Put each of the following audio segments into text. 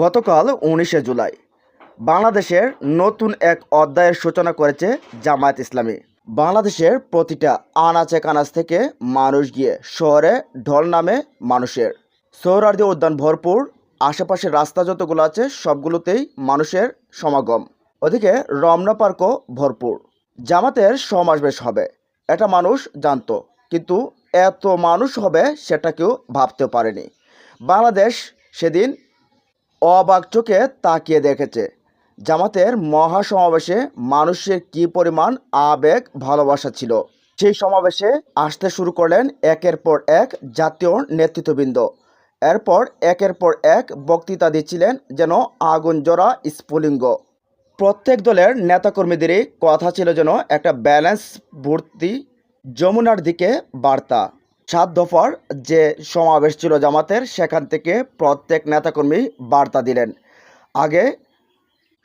গতকাল উনিশে জুলাই বাংলাদেশের নতুন এক অধ্যায়ের সূচনা করেছে জামায়াত ইসলামী। বাংলাদেশের প্রতিটা আনাচে কানাচ থেকে মানুষ গিয়ে শহরে ঢল নামে মানুষের। সৌরার্দি উদ্যান ভরপুর, আশেপাশের রাস্তা যতগুলো আছে সবগুলোতেই মানুষের সমাগম। ওদিকে রমনা পার্কও ভরপুর। জামাতের সমাবেশ হবে, এটা মানুষ জানতো, কিন্তু এত মানুষ হবে সেটা কেউ ভাবতেও পারেনি। বাংলাদেশ সেদিন অবাক চোখে তাকিয়ে দেখেছে। জামাতের মহাসমাবেশে মানুষের কি পরিমাণ আবেগ, ভালোবাসা ছিল। সেই সমাবেশে আসতে শুরু করলেন একের পর এক জাতীয় নেতৃত্ববৃন্দ। এরপর একের পর এক বক্তৃতা দিচ্ছিলেন যেন আগুন জোড়া স্ফুলিঙ্গ। প্রত্যেক দলের নেতাকর্মীদেরই কথা ছিল যেন একটা ব্যালেন্স ভর্তি, যমুনার দিকে বার্তা। সাত দফার যে সমাবেশ ছিল জামাতের, সেখান থেকে প্রত্যেক নেতাকর্মী বার্তা দিলেন। আগে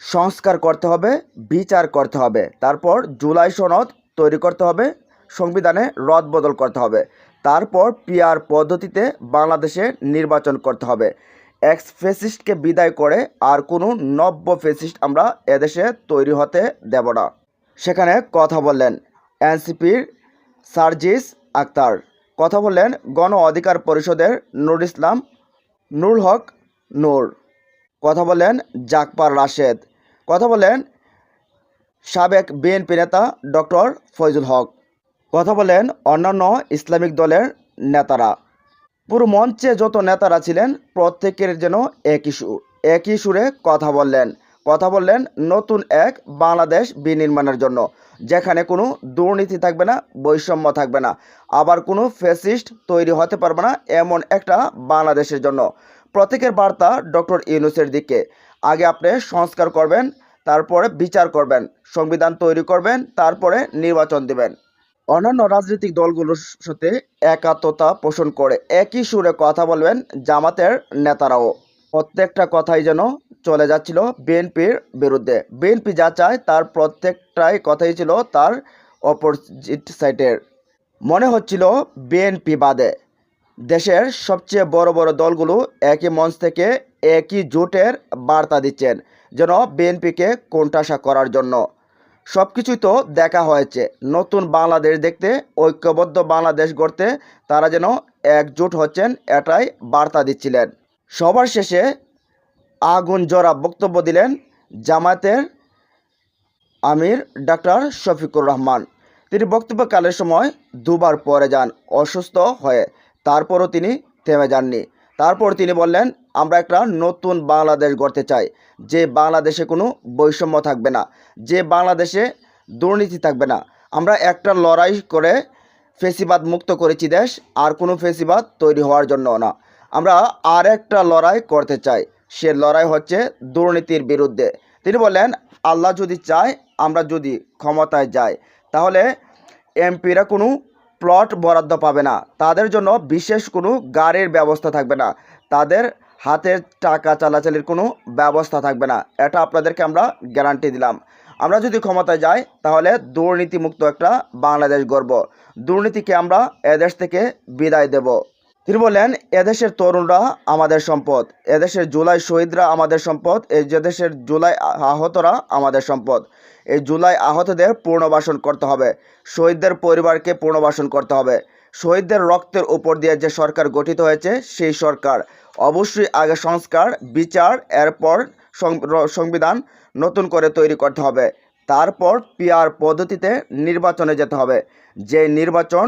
সংস্কার করতে হবে, বিচার করতে হবে। তারপর জুলাই সনদ তৈরি করতে হবে, সংবিধানে রদবদল করতে হবে। তারপর পিআর পদ্ধতিতে বাংলাদেশে নির্বাচন করতে হবে। এক্স ফেসিস্টকে বিদায় করে আর কোনো নব্য ফেসিস্ট আমরা এদেশে তৈরি হতে দেব না। সেখানে কথা বললেন এনসিপির সার্জিস আক্তার। কথা বললেন গণ অধিকার পরিষদের নুর ইসলাম নুরুল হক নূর। কথা বলেন জাকপার রাশেদ। কথা বলেন সাবেক বিএনপি নেতা ডক্টর ফয়জুল হক। কথা বলেন অন্যান্য ইসলামিক দলের নেতারা। পুরো মঞ্চে যত নেতারা ছিলেন, প্রত্যেকের যেন একই সুর, একই সুরে কথা বললেন। কথা বললেন নতুন এক বাংলাদেশ বিনির্মাণের জন্য। যেখানে কোনো দুর্নীতি থাকবে না, বৈষম্য থাকবে না। আবার কোনো ফেসিস্ট তৈরি হতে পারবে না এমন একটা বাংলাদেশের জন্য। প্রত্যেকের বার্তা ডক্টর ইউনুসের দিকে। আগে আপনি সংস্কার করবেন, তারপরে বিচার করবেন, সংবিধান তৈরি করবেন, তারপরে নির্বাচন দেবেন। অন্যান্য রাজনৈতিক দলগুলোর সাথে একাত্মতা পোষণ করে একই সুরে কথা বলবেন জামাতের নেতারাও। প্রত্যেকটা কথাই যেন চলে যাচ্ছিল বিএনপির বিরুদ্ধে। বিএনপি যা চায় তার প্রত্যেকটাই কথাই ছিল তার অপোজিট সাইডের মনে হচ্ছিল বিএনপি বাদে। দেশের সবচেয়ে বড় বড় দলগুলো একই মঞ্চ থেকে একই জোটের বার্তা দিচ্ছেন যেন বিএনপিকে কোণঠাসা করার জন্য। সব কিছুই তো দেখা হয়েছে। নতুন বাংলাদেশ দেখতে, ঐক্যবদ্ধ বাংলাদেশ গড়তে তারা যেন একজোট হচ্ছেন এটাই বার্তা দিচ্ছিলেন। সবার শেষে আগুন জোড়া বক্তব্য দিলেন জামায়াতের আমির ডাক্তার শফিকুর রহমান। তিনি বক্তব্যকালের সময় দুবার পরে যান, অসুস্থ হয়ে। তারপরও তিনি থেমে যাননি। তারপর তিনি বললেন, আমরা একটা নতুন বাংলাদেশ গড়তে চাই। যে বাংলাদেশে কোনো বৈষম্য থাকবে না। যে বাংলাদেশে দুর্নীতি থাকবে না। আমরা একটা লড়াই করে ফেসিবাদ মুক্ত করেছি দেশ, আর কোনো ফেসিবাদ তৈরি হওয়ার জন্য না। আমরা আর একটা লড়াই করতে চাই। সে লড়াই হচ্ছে দুর্নীতির বিরুদ্ধে। তিনি বললেন, আল্লাহ যদি চায়, আমরা যদি ক্ষমতায় যাই, তাহলে এমপিরা কোনো প্লট বরাদ্দ পাবে না। তাদের জন্য বিশেষ কোনো গাড়ির ব্যবস্থা থাকবে না। তাদের হাতের টাকা চালাচালির কোনো ব্যবস্থা থাকবে না। এটা আপনাদেরকে আমরা গ্যারান্টি দিলাম। আমরা যদি ক্ষমতায় যাই, তাহলে দুর্নীতিমুক্ত একটা বাংলাদেশ গর্ব দুর্নীতিকে আমরা এদেশ থেকে বিদায় দেব। তিনি বললেন এদেশের তরুণরা আমাদের সম্পদ। এদেশের জুলাই শহীদরা আমাদের সম্পদ। এই দেশের জুলাই আহতরা আমাদের সম্পদ। এই জুলাই আহতদের পুনর্বাসন করতে হবে। শহীদদের পরিবারকে পুনর্বাসন করতে হবে। শহীদদের রক্তের উপর দিয়ে যে সরকার গঠিত হয়েছে, সেই সরকার। অবশ্যই আগে সংস্কার, বিচার, এরপর সংবিধান নতুন করে তৈরি করতে হবে। তারপর পিআর পদ্ধতিতে নির্বাচনে যেতে হবে। যে নির্বাচন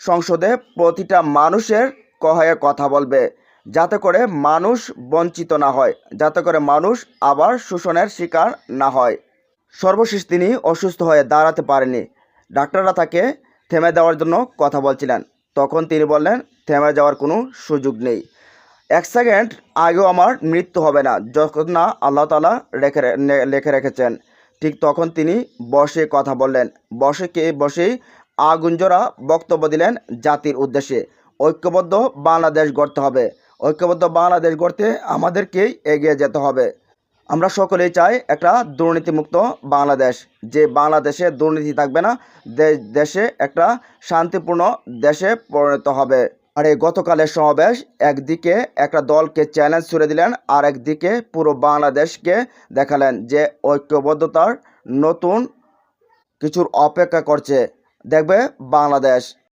সংসদে প্রতিটা মানুষের কহে কথা বলবে। যাতে করে মানুষ বঞ্চিত না হয়, যাতে করে মানুষ আবার শোষণের শিকার না হয়। সর্বশেষ তিনি অসুস্থ হয়ে দাঁড়াতে পারেনি ডাক্তাররা তাকে থেমে দেওয়ার জন্য কথা বলছিলেন। তখন তিনি বললেন, থেমে যাওয়ার কোনো সুযোগ নেই। এক সেকেন্ড আগেও আমার মৃত্যু হবে না যখন না আল্লাহ তালা রেখে লিখে রেখেছেন। ঠিক তখন তিনি বসে কথা বললেন। বসে কে, বসেই আগুনজোড়া বক্তব্য দিলেন জাতির উদ্দেশ্যে। ঐক্যবদ্ধ বাংলাদেশ গড়তে হবে। ঐক্যবদ্ধ বাংলাদেশ গড়তে আমাদেরকেই এগিয়ে যেতে হবে। আমরা সকলেই চাই একটা দুর্নীতিমুক্ত বাংলাদেশ। যে বাংলাদেশে দুর্নীতি থাকবে না দেশে একটা শান্তিপূর্ণ দেশে পরিণত হবে। আর এই গতকালের সমাবেশ একদিকে একটা দলকে চ্যালেঞ্জ ছুড়ে দিলেন, আর একদিকে পুরো বাংলাদেশকে দেখালেন যে ঐক্যবদ্ধতার নতুন কিছুর অপেক্ষা করছে। দেখবে বাংলাদেশ